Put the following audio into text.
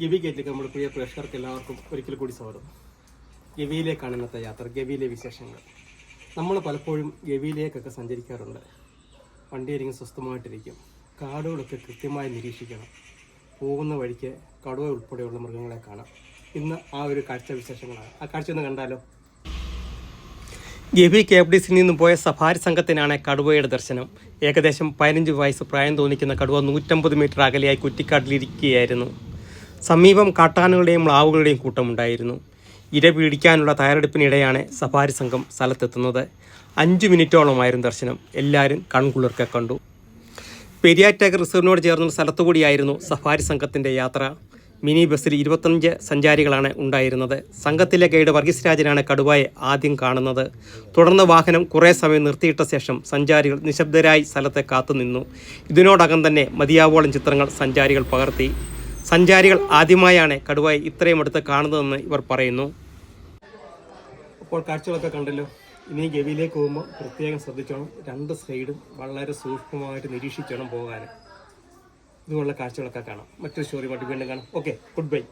ഗവി ഗേറ്റിലേക്ക് നമ്മുടെ പ്രിയ പ്രേക്ഷകർക്ക് എല്ലാവർക്കും ഒരിക്കൽ കൂടി സ്വാഗതം. ഗവിയിലേക്കാണ് ഇന്നത്തെ യാത്ര ഗവിയിലെ വിശേഷങ്ങൾ. നമ്മൾ പലപ്പോഴും ഗവിയിലേക്കൊക്കെ സഞ്ചരിക്കാറുണ്ട്. വണ്ടിയിരിക്കും സ്വസ്ഥമായിട്ടിരിക്കും. കാടുകളൊക്കെ കൃത്യമായി നിരീക്ഷിക്കണം. പോകുന്ന വഴിക്ക് കടുവ ഉൾപ്പെടെയുള്ള മൃഗങ്ങളെ കാണാം. ഇന്ന് ആ ഒരു കാഴ്ച വിശേഷങ്ങളാണ്. ആ കാഴ്ച ഒന്ന് കണ്ടാലോ? ഗവി കെ എഫ് ഡി സിയിൽ നിന്നും പോയ സഫാരി സംഘത്തിനാണ് കടുവയുടെ ദർശനം. ഏകദേശം പതിനഞ്ച് വയസ്സ് പ്രായം തോന്നിക്കുന്ന കടുവ നൂറ്റമ്പത് മീറ്റർ അകലെയായി കുറ്റിക്കാട്ടിലിരിക്കുകയായിരുന്നു. സമീപം കാട്ടാനുകളുടെയും മ്ലാവുകളുടെയും കൂട്ടമുണ്ടായിരുന്നു. ഇര പിടിക്കാനുള്ള തയ്യാറെടുപ്പിനിടെയാണ് സഫാരി സംഘം സ്ഥലത്തെത്തുന്നത്. അഞ്ച് മിനിറ്റോളമായിരുന്നു ദർശനം. എല്ലാവരും കൺകുളിർക്കെ കണ്ടു. പെരിയാർ പെരിയാറ്റേക്ക് റിസർവിനോട് ചേർന്ന സ്ഥലത്തുകൂടിയായിരുന്നു സഫാരി സംഘത്തിന്റെ യാത്ര. മിനി ബസ്സിൽ ഇരുപത്തഞ്ച് സഞ്ചാരികളാണ് ഉണ്ടായിരുന്നത്. സംഘത്തിലെ ഗൈഡ് വർഗീസ് രാജനാണ് കടുവയെ ആദ്യം കാണുന്നത്. തുടർന്ന് വാഹനം കുറേ സമയം നിർത്തിയിട്ട ശേഷം സഞ്ചാരികൾ നിശബ്ദരായി സ്ഥലത്തെ കാത്തുനിന്നു. ഇതിനോടകം തന്നെ മതിയാവോളം ചിത്രങ്ങൾ സഞ്ചാരികൾ പകർത്തി. സഞ്ചാരികൾ ആദ്യമായാണ് കടുവയെ ഇത്രയും അടുത്ത് കാണുന്നതെന്ന് ഇവർ പറയുന്നു. അപ്പോൾ കാഴ്ചകളൊക്കെ കണ്ടല്ലോ. ഇനി ഗവിയിലേക്ക് പോകുമ്പോൾ പ്രത്യേകം ശ്രദ്ധിച്ചോണം. രണ്ട് സൈഡും വളരെ സൂക്ഷ്മമായിട്ട് നിരീക്ഷിച്ചോണം പോകാൻ. ഇതുപോലുള്ള കാഴ്ചകളൊക്കെ കാണാം. മറ്റൊരു സ്റ്റോറി വീണ്ടും കാണാം. Okay good bye